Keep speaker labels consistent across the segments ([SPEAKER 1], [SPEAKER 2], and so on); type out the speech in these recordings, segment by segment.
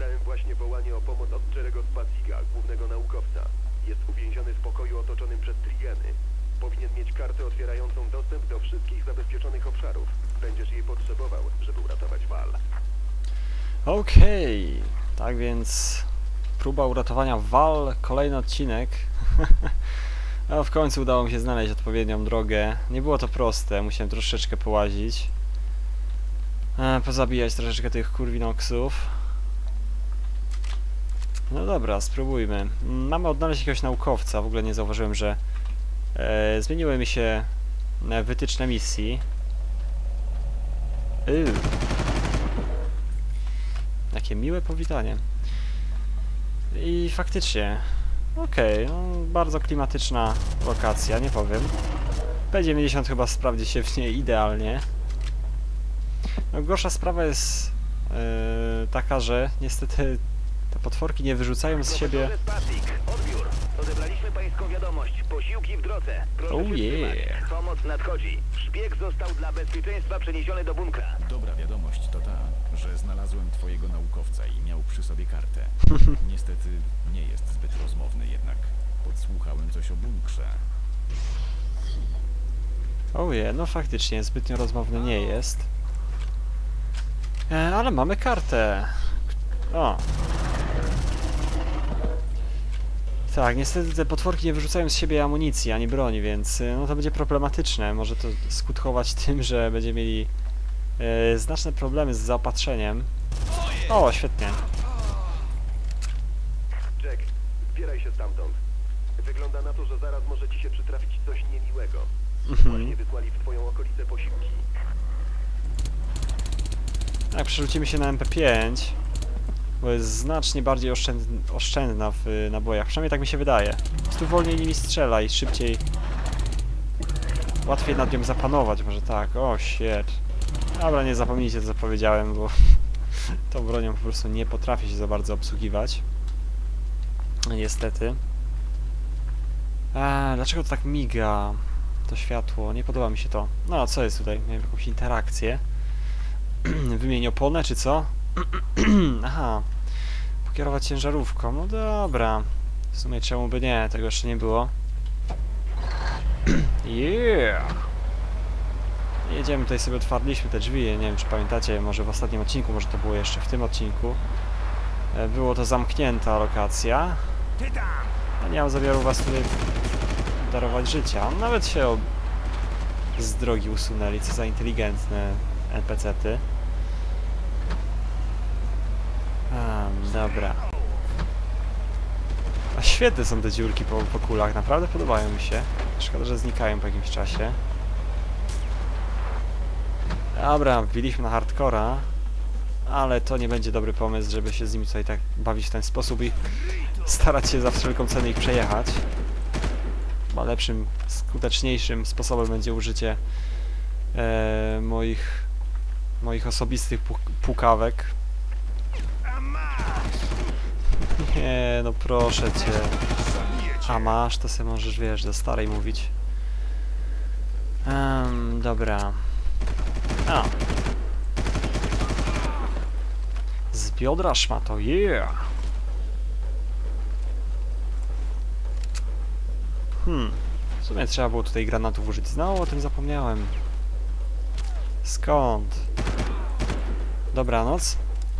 [SPEAKER 1] Odebrałem właśnie wołanie o pomoc od Jerego Spaziga, głównego naukowca. Jest uwięziony w pokoju otoczonym przez Trigeny. Powinien mieć kartę otwierającą dostęp do wszystkich zabezpieczonych obszarów. Będziesz jej potrzebował, żeby uratować Val.
[SPEAKER 2] Okej, tak więc próba uratowania Wal, kolejny odcinek. no, w końcu udało mi się znaleźć odpowiednią drogę. Nie było to proste, musiałem troszeczkę połazić. E, pozabijać troszeczkę tych kurwinoksów. No dobra, spróbujmy. Mamy odnaleźć jakiegoś naukowca, w ogóle nie zauważyłem, że e, zmieniły mi się e, wytyczne misji. Yy. Jakie miłe powitanie. I faktycznie, okej, no, bardzo klimatyczna lokacja, nie powiem. P90 chyba sprawdzi się w niej idealnie. No, gorsza sprawa jest yy, taka, że niestety te potworki nie wyrzucają z siebie...
[SPEAKER 3] Odbiór. Odebraliśmy pańską wiadomość. Posiłki w drodze. Proszę
[SPEAKER 2] Oh yeah.
[SPEAKER 3] Pomoc nadchodzi. Szpieg został dla bezpieczeństwa przeniesiony do bunkra.
[SPEAKER 4] Dobra wiadomość to ta, że znalazłem twojego naukowca i miał przy sobie kartę. Niestety nie jest zbyt rozmowny jednak. Podsłuchałem coś o bunkrze.
[SPEAKER 2] Oje, no faktycznie, zbytnio rozmowny nie jest. E, ale mamy kartę. O. Tak, niestety te potworki nie wyrzucają z siebie amunicji ani broni, więc y, no to będzie problematyczne. Może to skutkować tym, że będziemy mieli e, znaczne problemy z zaopatrzeniem. O, świetnie.
[SPEAKER 1] Jack, zbieraj się stamtąd. Wygląda na to, że zaraz może ci się przytrafić coś niemiłego. Właśnie
[SPEAKER 2] Mhm.
[SPEAKER 1] wysłali w twoją okolicę posiłki.
[SPEAKER 2] Tak, przerzucimy się na MP5, bo jest znacznie bardziej oszczęd, oszczędna w y, nabojach. Przynajmniej tak mi się wydaje. Po prostu wolniej nimi strzela i szybciej... Łatwiej nad nią zapanować, może tak. O, shit. Dobra, nie zapomnijcie co powiedziałem, bo tą bronią po prostu nie potrafię się za bardzo obsługiwać. Niestety. A, dlaczego to tak miga? To światło, nie podoba mi się to. No, co jest tutaj? Miałem jakąś interakcję. Wymień oponę, czy co? Aha. Pokierować ciężarówką. No dobra. W sumie czemu by nie? Tego jeszcze nie było. yeah! Jedziemy tutaj sobie, otwarliśmy te drzwi. Nie wiem, czy pamiętacie, może w ostatnim odcinku, może to było jeszcze w tym odcinku. E, Było to zamknięta lokacja. Ja nie mam zamiaru was tutaj darować życia. Nawet się z drogi usunęli, co za inteligentne NPC-ty. Um, dobra. A świetne są te dziurki po, po kulach, naprawdę podobają mi się. Szkoda, że znikają po jakimś czasie. Dobra, wbiliśmy na hardcora, ale to nie będzie dobry pomysł, żeby się z nimi tutaj tak bawić w ten sposób i starać się za wszelką cenę ich przejechać. Chyba lepszym, skuteczniejszym sposobem będzie użycie e, moich moich osobistych puk pukawek. Nie, no proszę cię. A masz, to sobie możesz, wiesz, do starej mówić. Um, dobra. A. Z biodra szmato, yeah! Hmm. W sumie trzeba było tutaj granatów użyć. Znowu o tym zapomniałem. Skąd? Dobranoc,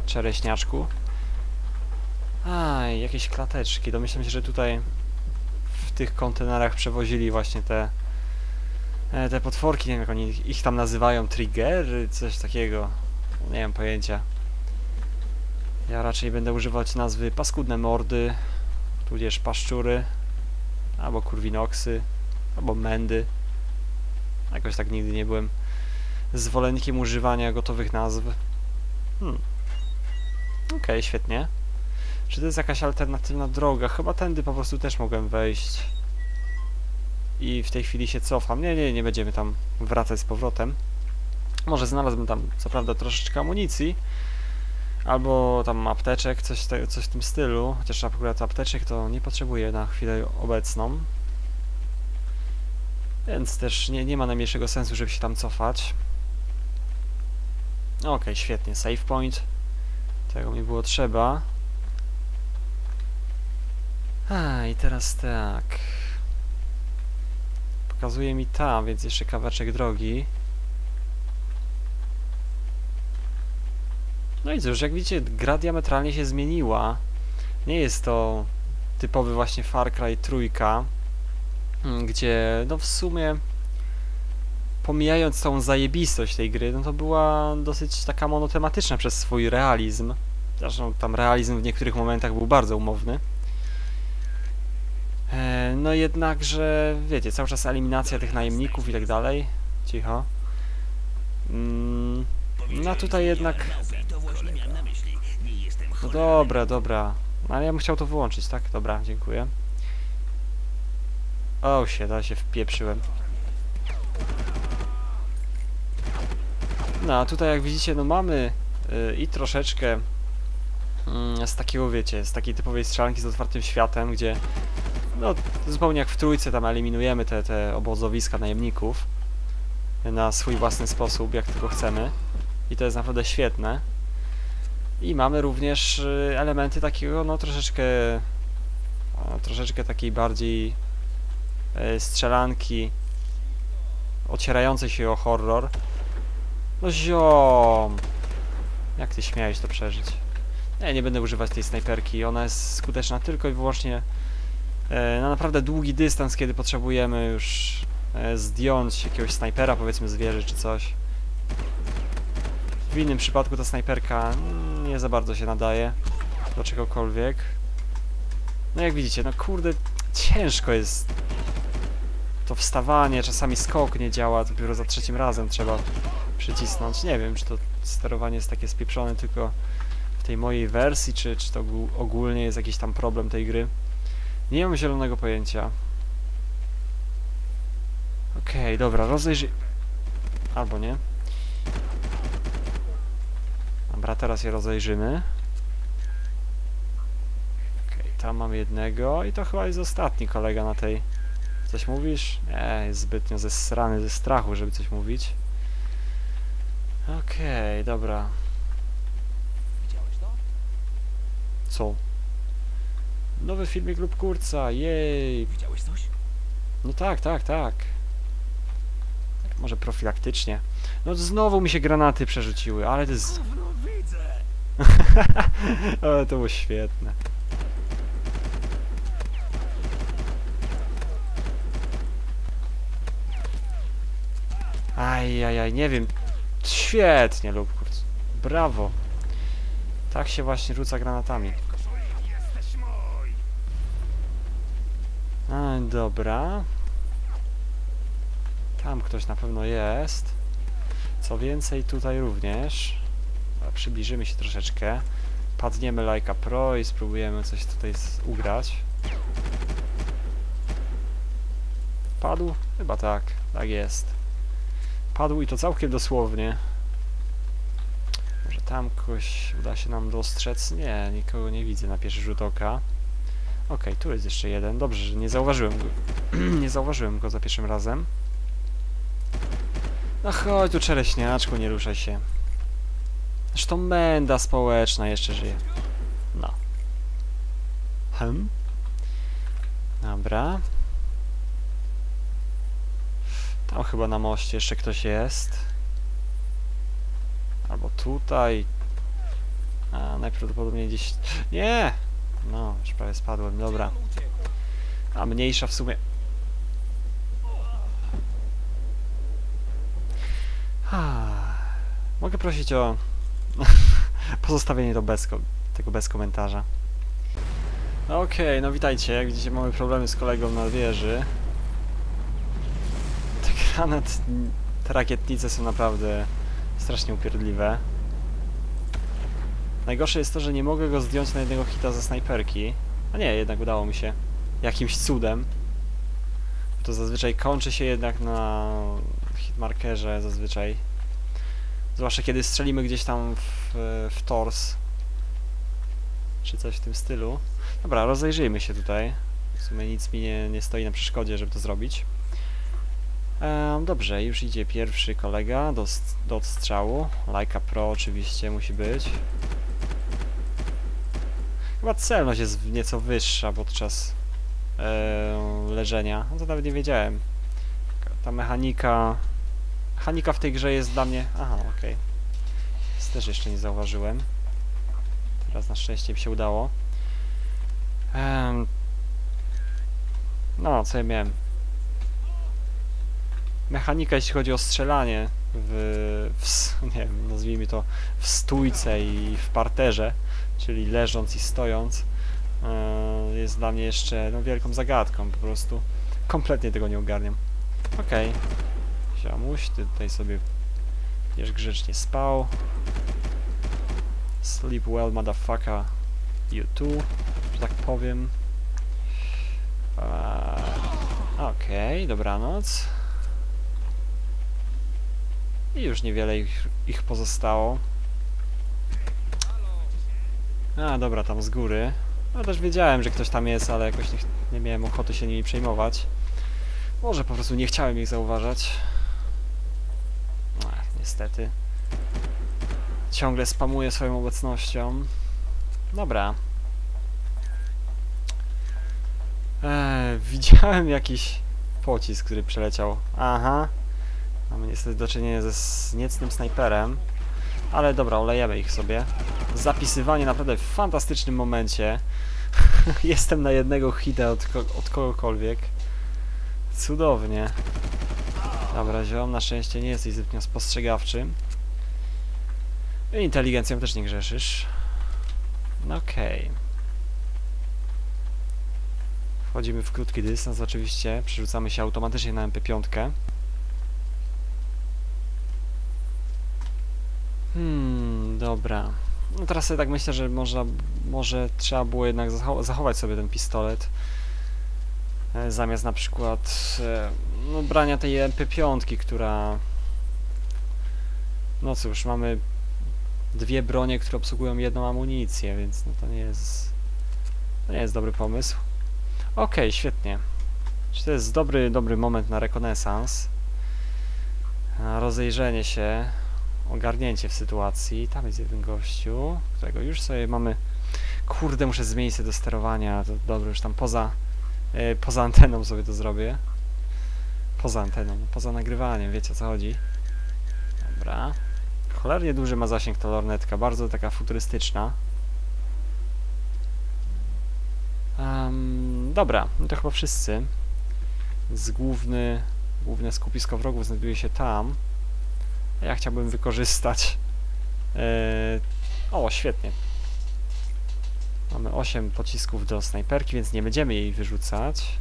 [SPEAKER 2] czereśniaczku. Aj, jakieś klateczki. Domyślam się, że tutaj w tych kontenerach przewozili właśnie te e, te potworki, nie wiem jak oni ich tam nazywają, triggery, coś takiego. Nie mam pojęcia. Ja raczej będę używać nazwy paskudne mordy, tudzież paszczury, albo kurwinoksy, albo mędy. Jakoś tak nigdy nie byłem zwolennikiem używania gotowych nazw. Hmm. Okej, świetnie. Czy to jest jakaś alternatywna droga? Chyba tędy po prostu też mogłem wejść. I w tej chwili się cofam. Nie, nie, nie będziemy tam wracać z powrotem. Może znalazłbym tam, co prawda, troszeczkę amunicji. Albo tam apteczek, coś, te, coś w tym stylu. Chociaż akurat apteczek to nie potrzebuję na chwilę obecną. Więc też nie, nie ma najmniejszego sensu, żeby się tam cofać. Okej, świetnie. Save point. Tego mi było trzeba. A, i teraz tak. Pokazuje mi tam, więc jeszcze kawałeczek drogi. No i cóż, jak widzicie, gra diametralnie się zmieniła. Nie jest to typowy właśnie Far Cry trójka, mm, gdzie no w sumie pomijając tą zajebistość tej gry, no to była dosyć taka monotematyczna przez swój realizm. Zresztą tam realizm w niektórych momentach był bardzo umowny. No jednakże, wiecie, cały czas eliminacja tych najemników i tak dalej. Cicho. Mm, no tutaj jednak... No dobra, dobra. No ale ja bym chciał to wyłączyć, tak? Dobra, dziękuję. O się, da się wpieprzyłem. No, a tutaj jak widzicie, no mamy y, i troszeczkę mm, z takiego, wiecie, z takiej typowej strzelanki z otwartym światem, gdzie no, zupełnie jak w trójce tam eliminujemy te, te obozowiska najemników na swój własny sposób, jak tylko chcemy. I to jest naprawdę świetne. I mamy również y, elementy takiego, no troszeczkę, troszeczkę takiej bardziej y, strzelanki ocierającej się o horror. No ziom! Jak ty śmiałeś to przeżyć? Nie, nie będę używać tej snajperki, ona jest skuteczna tylko i wyłącznie e, na naprawdę długi dystans, kiedy potrzebujemy już e, zdjąć jakiegoś snajpera, powiedzmy z wieży czy coś. W innym przypadku ta snajperka nie za bardzo się nadaje do czegokolwiek. No jak widzicie, no kurde, ciężko jest to wstawanie, czasami skok nie działa, dopiero za trzecim razem trzeba przycisnąć. Nie wiem, czy to sterowanie jest takie spieprzone tylko w tej mojej wersji, czy, czy to ogó- ogólnie jest jakiś tam problem tej gry. Nie mam zielonego pojęcia. Okej, dobra, rozejrzyj... Albo nie. Dobra, teraz je rozejrzymy. Okej, tam mam jednego i to chyba jest ostatni kolega na tej... Coś mówisz? Nie, jest zbytnio zesrany ze strachu, żeby coś mówić. Okej, dobra. Co? Nowy filmik lub kurca, jej!
[SPEAKER 4] Widziałeś coś?
[SPEAKER 2] No tak, tak, tak. Tak, Może profilaktycznie. No znowu mi się granaty przerzuciły, ale to jest... Ale to było świetne. Ajajaj, nie wiem. Świetnie, Lubkurc. Brawo. Tak się właśnie rzuca granatami. Dobra. Tam ktoś na pewno jest. Co więcej, tutaj również. Przybliżymy się troszeczkę. Padniemy Lajka Pro i spróbujemy coś tutaj ugrać. Padł? Chyba tak. Tak jest. Padł i to całkiem dosłownie. Może tam kogoś uda się nam dostrzec? Nie, nikogo nie widzę na pierwszy rzut oka. Okej, tu jest jeszcze jeden. Dobrze, że nie zauważyłem go. nie zauważyłem go za pierwszym razem. No chodź tu czereśniaczku, nie ruszaj się. Zresztą menda społeczna jeszcze żyje. No. Hm. Dobra. Tam chyba na moście jeszcze ktoś jest. Albo tutaj. A, najprawdopodobniej gdzieś... Nie! No, już prawie spadłem, dobra. A mniejsza w sumie. Mogę prosić o pozostawienie to bez, tego bez komentarza. Okej, no witajcie. Jak widzicie mamy problemy z kolegą na wieży. Te granat... Te rakietnice są naprawdę strasznie upierdliwe. Najgorsze jest to, że nie mogę go zdjąć na jednego hita ze snajperki. A nie, jednak udało mi się. Jakimś cudem. To zazwyczaj kończy się jednak na hitmarkerze zazwyczaj. Zwłaszcza kiedy strzelimy gdzieś tam w, w tors. Czy coś w tym stylu. Dobra, rozejrzyjmy się tutaj. W sumie nic mi nie, nie stoi na przeszkodzie, żeby to zrobić. Dobrze, już idzie pierwszy kolega do, do odstrzału. Lajka Pro oczywiście musi być. Chyba celność jest nieco wyższa podczas e, leżenia. No to nawet nie wiedziałem. Ta mechanika... Mechanika w tej grze jest dla mnie... Aha, okej. Okay. Też jeszcze nie zauważyłem. Teraz na szczęście mi się udało. No, co ja miałem? Mechanika, jeśli chodzi o strzelanie w, w nie wiem, nazwijmy to w stójce i w parterze, czyli leżąc i stojąc, e, jest dla mnie jeszcze no, wielką zagadką po prostu. Kompletnie tego nie ogarniam. Okej. Okay. Siamuś, ty tutaj sobie będziesz grzecznie spał. Sleep well, motherfucker. You too, że tak powiem. Okej, dobranoc. I już niewiele ich, ich pozostało. A, dobra, tam z góry. No też wiedziałem, że ktoś tam jest, ale jakoś nie, nie miałem ochoty się nimi przejmować. Może po prostu nie chciałem ich zauważać. Ach, niestety. Ciągle spamuję swoją obecnością. Dobra. Eee, widziałem jakiś pocisk, który przeleciał. Aha. Mamy niestety do czynienia ze niecnym snajperem. Ale dobra, olejemy ich sobie. Zapisywanie naprawdę w fantastycznym momencie. Jestem na jednego hita od, ko od kogokolwiek. Cudownie. Dobra, ziom, na szczęście nie jesteś zbytnio spostrzegawczy. Inteligencją też nie grzeszysz. No okej. Wchodzimy w krótki dystans oczywiście. Przerzucamy się automatycznie na MP5. Hmm, dobra. No teraz sobie tak myślę, że można, może trzeba było jednak zacho zachować sobie ten pistolet. E, zamiast na przykład e, no, brania tej MP5, która... No cóż, mamy dwie bronie, które obsługują jedną amunicję, więc no to nie jest... To nie jest dobry pomysł. Okej, świetnie. Czy to jest dobry, dobry moment na rekonesans? Na rozejrzenie się, ogarnięcie w sytuacji. Tam jest jeden gościu, którego już sobie mamy... Kurde, muszę zmienić sobie do sterowania. To dobra, już tam poza, e, poza anteną sobie to zrobię. Poza anteną, poza nagrywaniem, wiecie o co chodzi. Dobra. Cholernie duży ma zasięg ta lornetka, bardzo taka futurystyczna. Em, dobra, no to chyba wszyscy. Z główny, główne skupisko wrogów znajduje się tam. Ja chciałbym wykorzystać. E, o, świetnie. Mamy 8 pocisków do snajperki, więc nie będziemy jej wyrzucać.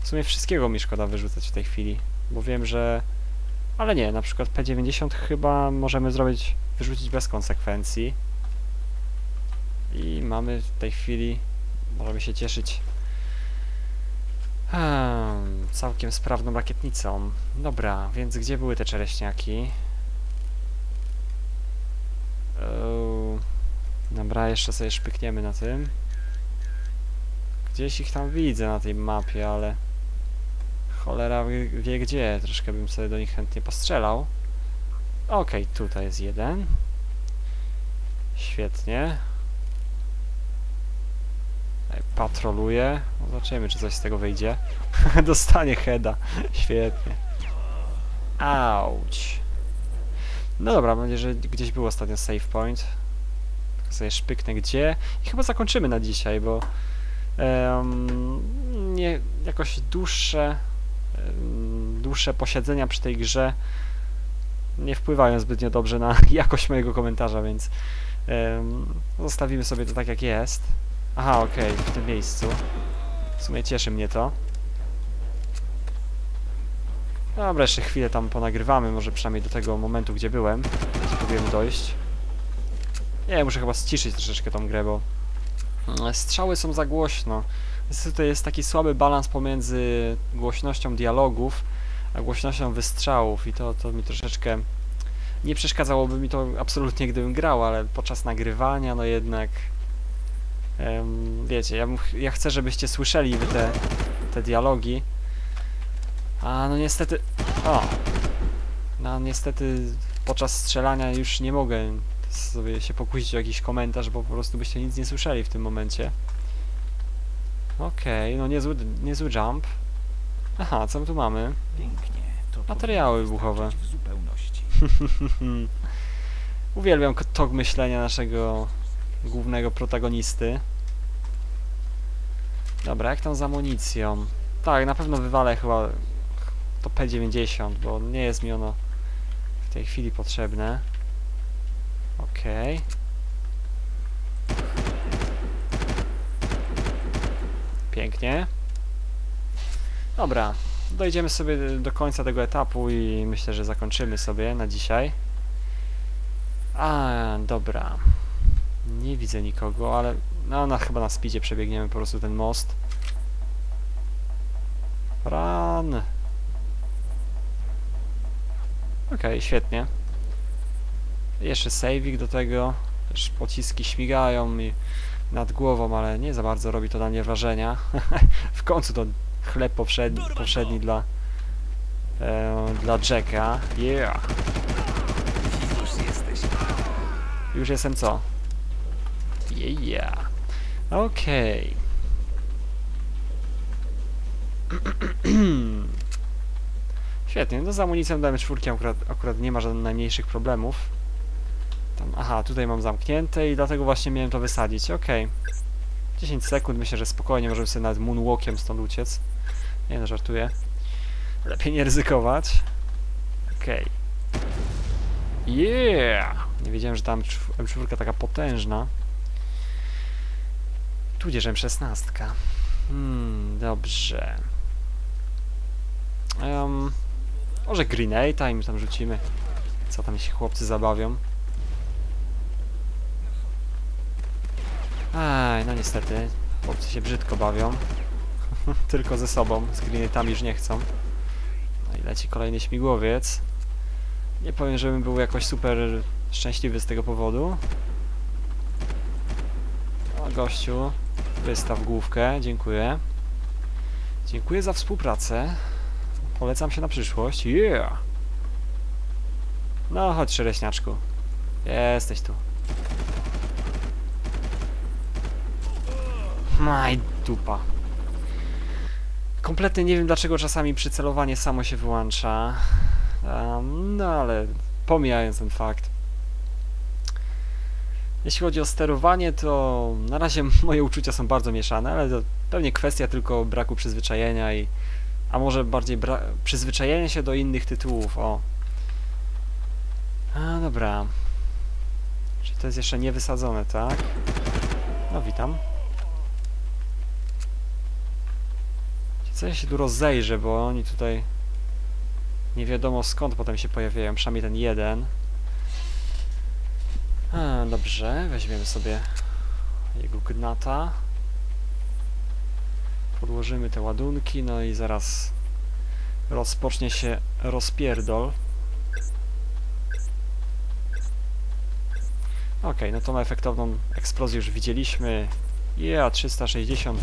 [SPEAKER 2] W sumie wszystkiego mi szkoda wyrzucać w tej chwili, bo wiem, że... Ale nie, na przykład P90 chyba możemy zrobić, wyrzucić bez konsekwencji. I mamy w tej chwili, możemy się cieszyć Hmm, całkiem sprawną rakietnicą. Dobra, więc gdzie były te czereśniaki? Eee, dobra, jeszcze sobie szpykniemy na tym. Gdzieś ich tam widzę na tej mapie, ale cholera wie, gdzie. Troszkę bym sobie do nich chętnie postrzelał. Okej, tutaj jest jeden. Świetnie. Patroluję. Zobaczymy, czy coś z tego wyjdzie. Dostanie heada. Świetnie. Auć. No dobra, mam nadzieję, że gdzieś był ostatnio save point. Sobie szpyknę gdzie. I chyba zakończymy na dzisiaj, bo em, nie, jakoś dłuższe dłuższe posiedzenia przy tej grze nie wpływają zbytnio dobrze na jakość mojego komentarza, więc em, zostawimy sobie to tak jak jest. Aha, okej, w tym miejscu. W sumie cieszy mnie to. Dobra, jeszcze chwilę tam ponagrywamy, może przynajmniej do tego momentu, gdzie byłem. Spróbujemy dojść. Nie, muszę chyba ściszyć troszeczkę tą grę, bo mm, strzały są za głośno. Niestety Tutaj jest taki słaby balans pomiędzy głośnością dialogów, a głośnością wystrzałów i to, to mi troszeczkę nie przeszkadzałoby mi to absolutnie, gdybym grał, ale podczas nagrywania, no jednak wiecie, ja, ja chcę, żebyście słyszeli te, te dialogi, a no niestety, o, no niestety podczas strzelania już nie mogę sobie się pokusić o jakiś komentarz, bo po prostu byście nic nie słyszeli w tym momencie. Okej, no niezły, niezły jump. Aha, co my tu mamy?
[SPEAKER 4] Pięknie.
[SPEAKER 2] Materiały wybuchowe.
[SPEAKER 4] W zupełności.
[SPEAKER 2] Uwielbiam tok myślenia naszego głównego protagonisty. Dobra, jak tam z amunicją? Tak, na pewno wywalę chyba to P90, bo nie jest mi ono w tej chwili potrzebne. Okej. Pięknie. Dobra, dojdziemy sobie do końca tego etapu i myślę, że zakończymy sobie na dzisiaj. A, dobra. Nie widzę nikogo, ale no, na, chyba na speedzie przebiegniemy po prostu ten most. Run! Okej, świetnie. Jeszcze saving do tego. Też pociski śmigają mi nad głową, ale nie za bardzo robi to na mnie wrażenia. w końcu to chleb powszedni, powszedni dla, e, dla Jacka. Yeah!
[SPEAKER 3] Już
[SPEAKER 2] jestem co? Yeah. Okej. Świetnie, no z amunicją damy czwórki akurat, akurat nie ma żadnych najmniejszych problemów. Tam, aha, tutaj mam zamknięte i dlatego właśnie miałem to wysadzić. Okej. 10 sekund, myślę, że spokojnie możemy sobie nawet moonwalkiem stąd uciec. Nie no, żartuję. Lepiej nie ryzykować. Okej. Yeah! Nie wiedziałem, że tam czw- M4 taka potężna. Tudzież M16. Hmm, dobrze. Um, może Grenade'a im tam rzucimy. Co tam się chłopcy zabawią. Aj, no niestety. Chłopcy się brzydko bawią. Tylko ze sobą. Z Grenade'ami już nie chcą. No i leci kolejny śmigłowiec. Nie powiem, żebym był jakoś super szczęśliwy z tego powodu. O, gościu, wystaw główkę, dziękuję. Dziękuję za współpracę. Polecam się na przyszłość. Yeah! No, chodź, szereśniaczku. Jesteś tu. Maj, dupa. Kompletnie nie wiem, dlaczego czasami przycelowanie samo się wyłącza. Em, no ale pomijając ten fakt. Jeśli chodzi o sterowanie, to na razie moje uczucia są bardzo mieszane, ale to pewnie kwestia tylko braku przyzwyczajenia i a może bardziej przyzwyczajenia się do innych tytułów, o. A, dobra. Czyli to jest jeszcze niewysadzone, tak? No, witam. Co ja się tu rozejrzę, bo oni tutaj nie wiadomo skąd potem się pojawiają, przynajmniej ten jeden. A, dobrze, weźmiemy sobie jego gnata. Podłożymy te ładunki, no i zaraz rozpocznie się rozpierdol. Okej, no tą efektowną eksplozję już widzieliśmy. Ja, 360.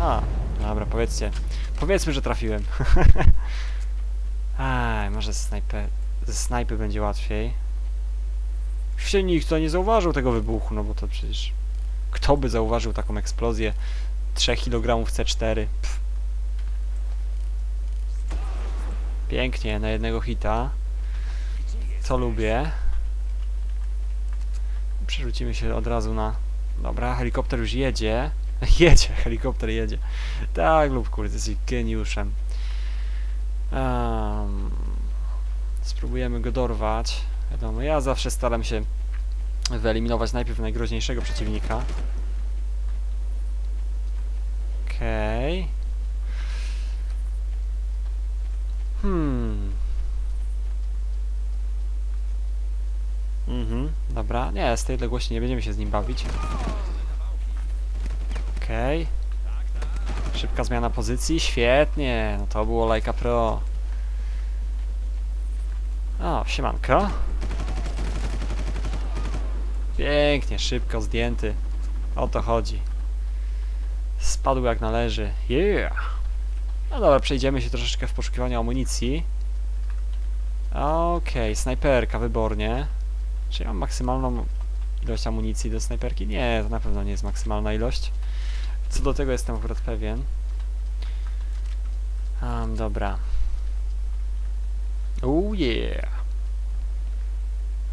[SPEAKER 2] A, dobra, powiedzcie. Powiedzmy, że trafiłem. Aj, może ze, snajpe, ze snajpy będzie łatwiej. Się nikt to nie zauważył tego wybuchu, no bo to przecież... Kto by zauważył taką eksplozję 3 kg C4? Pff. Pięknie, na jednego hita. Co lubię. Przerzucimy się od razu na... Dobra, helikopter już jedzie. Jedzie, helikopter jedzie. Tak lub kurde, jesteś geniuszem. Em, spróbujemy go dorwać. Wiadomo, ja zawsze staram się wyeliminować najpierw najgroźniejszego przeciwnika. Okej. Hmm. Mhm, dobra. Nie, z tej odległości nie będziemy się z nim bawić. Okej. Szybka zmiana pozycji, świetnie. No to było Leica Pro. O, siemanko. Pięknie, szybko zdjęty. O to chodzi. Spadł jak należy. Yeah! No dobra, przejdziemy się troszeczkę w poszukiwaniu amunicji. Okej, snajperka wybornie. Czyli mam maksymalną ilość amunicji do snajperki? Nie, to na pewno nie jest maksymalna ilość. Co do tego jestem akurat pewien. Um, dobra. Oh yeah.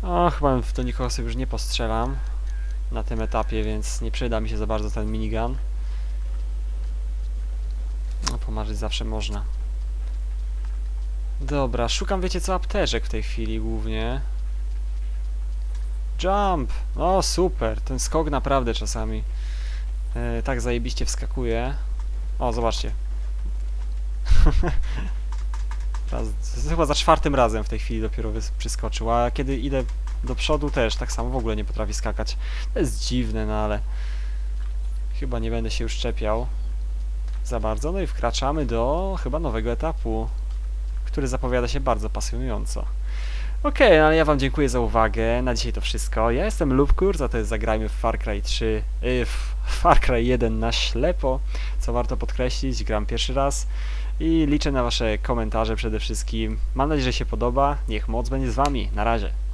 [SPEAKER 2] O, chyba do nikogo sobie już nie postrzelam na tym etapie, więc nie przyda mi się za bardzo ten minigun. No, pomarzyć zawsze można. Dobra, szukam, wiecie co, apteczek w tej chwili głównie. Jump! O, super! Ten skok naprawdę czasami e, tak zajebiście wskakuje. O, zobaczcie. Raz, chyba za czwartym razem w tej chwili dopiero przyskoczył, a kiedy idę do przodu też tak samo w ogóle nie potrafi skakać. To jest dziwne, no ale chyba nie będę się już czepiał za bardzo. No i wkraczamy do chyba nowego etapu, który zapowiada się bardzo pasjonująco. Okej, ale ja wam dziękuję za uwagę. Na dzisiaj to wszystko. Ja jestem Lubkur, za to jest zagrajmy w Far Cry 3, yy, w Far Cry 1 na ślepo, co warto podkreślić, gram pierwszy raz i liczę na wasze komentarze przede wszystkim. Mam nadzieję, że się podoba. Niech moc będzie z wami. Na razie.